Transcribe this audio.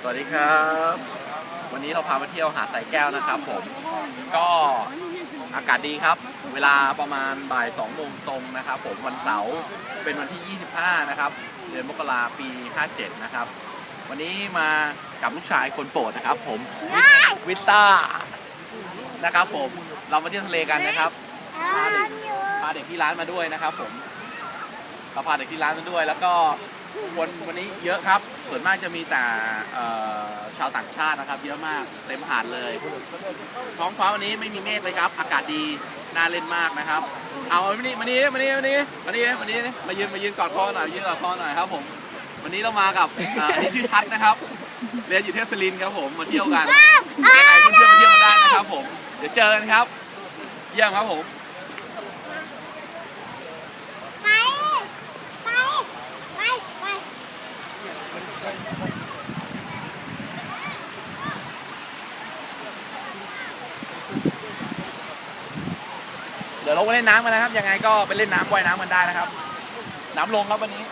สวัสดีครับ วันนี้เราพามาเที่ยวหาดสายแก้วนะครับผม ก็อากาศดีครับ เวลาประมาณบ่าย2โมงตรงนะครับผมวันเสาร์เป็นวันที่ 25 นะครับ เดือนมกราปี 57 นะครับ วันนี้มากับลูกชายคนโปรดนะครับ ผมวิตต้านะครับผมเรามาเที่ยวทะเลกันนะครับพาเด็กพาเด็กที่ร้านมาด้วยนะครับ ผมเราพาเด็กที่ร้านมาด้วยแล้วก็ คนวันนี้เยอะครับ ส่วนมากจะมีแต่เอ่อชาวต่างชาตินะครับ เยอะมากเต็มหาดเลย ท้องฟ้าวันนี้ไม่มีเมฆเลยครับ อากาศดีน่าเล่นมากนะครับ เอามานี่มานี่มานี่มานี่มานี่มานี่มายืนมายืนกอดคอหน่อยยืนกอดคอหน่อยครับผมวันนี้เรามากับเอ่ออันนี้ชื่อชัดนะครับเรียนอยู่เทพศรินทร์ครับผมมาเที่ยวกันยังไงเพื่อนๆมาเที่ยวกันได้นะครับผมเดี๋ยวเจอกันครับ เยี่ยมครับผม ไปไปไปไป เดี๋ยวลงไปเล่นน้ำกันนะครับ ยังไงก็ไปเล่นน้ำว่ายน้ำกันได้นะครับ น้ำลงครับวันนี้